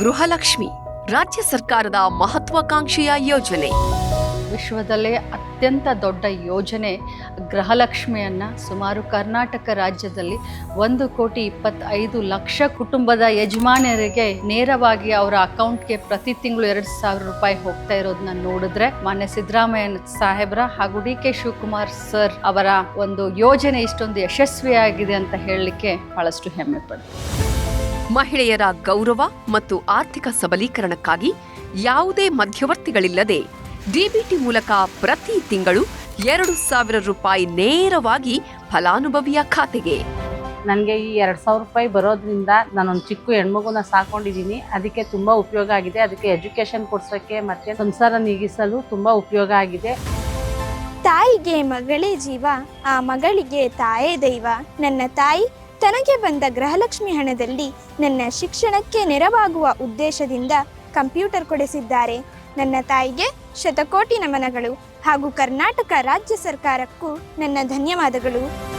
ಗೃಹಲಕ್ಷ್ಮಿ, ರಾಜ್ಯ ಸರ್ಕಾರದ ಮಹತ್ವಾಕಾಂಕ್ಷೆಯ ಯೋಜನೆ. ವಿಶ್ವದಲ್ಲೇ ಅತ್ಯಂತ ದೊಡ್ಡ ಯೋಜನೆ ಗೃಹಲಕ್ಷ್ಮಿಯನ್ನು ಸುಮಾರು ಕರ್ನಾಟಕ ರಾಜ್ಯದಲ್ಲಿ ಒಂದು ಕೋಟಿ ಇಪ್ಪತ್ತೈದು ಲಕ್ಷ ಕುಟುಂಬದ ಯಜಮಾನರಿಗೆ ನೇರವಾಗಿ ಅವರ ಅಕೌಂಟ್ಗೆ ಪ್ರತಿ ತಿಂಗಳು ಎರಡು ಸಾವಿರ ರೂಪಾಯಿ ಹೋಗ್ತಾ ಇರೋದನ್ನ ನೋಡಿದ್ರೆ ಮಾನ್ಯ ಸಿದ್ದರಾಮಯ್ಯ ಸಾಹೇಬ್ರ ಹಾಗೂ ಡಿ ಕೆ ಶಿವಕುಮಾರ್ ಸರ್ ಅವರ ಒಂದು ಯೋಜನೆ ಇಷ್ಟೊಂದು ಯಶಸ್ವಿಯಾಗಿದೆ ಅಂತ ಹೇಳಲಿಕ್ಕೆ ಬಹಳಷ್ಟು ಹೆಮ್ಮೆ ಪಡ್ತೀನಿ. ಮಹಿಳೆಯರ ಗೌರವ ಮತ್ತು ಆರ್ಥಿಕ ಸಬಲೀಕರಣಕ್ಕಾಗಿ ಯಾವುದೇ ಮಧ್ಯವರ್ತಿಗಳಿಲ್ಲದೆ ಡಿಬಿಟಿ ಮೂಲಕ ಪ್ರತಿ ತಿಂಗಳು ಎರಡು ಸಾವಿರ ರೂಪಾಯಿ ನೇರವಾಗಿ ಫಲಾನುಭವಿಯ ಖಾತೆಗೆ. ನನಗೆ ಈ ಎರಡು ಸಾವಿರ ರೂಪಾಯಿ ಬರೋದ್ರಿಂದ ನಾನೊಂದು ಚಿಕ್ಕ ಹೆಣ್ಮಗುನ ಸಾಕೊಂಡಿದ್ದೀನಿ. ಅದಕ್ಕೆ ತುಂಬ ಉಪಯೋಗ ಆಗಿದೆ. ಅದಕ್ಕೆ ಎಜುಕೇಷನ್ ಕೊಡ್ಸೋಕ್ಕೆ ಮತ್ತು ಸಂಸಾರ ನೀಗಿಸಲು ತುಂಬ ಉಪಯೋಗ ಆಗಿದೆ. ತಾಯಿಗೆ ಮಗಳೇ ಜೀವ ಆ ಮಗಳಿಗೆ ತಾಯೇ ದೈವ. ನನ್ನ ತಾಯಿ ತನಗೆ ಬಂದ ಗೃಹಲಕ್ಷ್ಮಿ ಹಣದಲ್ಲಿ ನನ್ನ ಶಿಕ್ಷಣಕ್ಕೆ ನೆರವಾಗುವ ಉದ್ದೇಶದಿಂದ ಕಂಪ್ಯೂಟರ್ ಕೊಡಿಸಿದ್ದಾರೆ. ನನ್ನ ತಾಯಿಗೆ ಶತಕೋಟಿ ನಮನಗಳು ಹಾಗೂ ಕರ್ನಾಟಕ ರಾಜ್ಯ ಸರ್ಕಾರಕ್ಕೂ ನನ್ನ ಧನ್ಯವಾದಗಳು.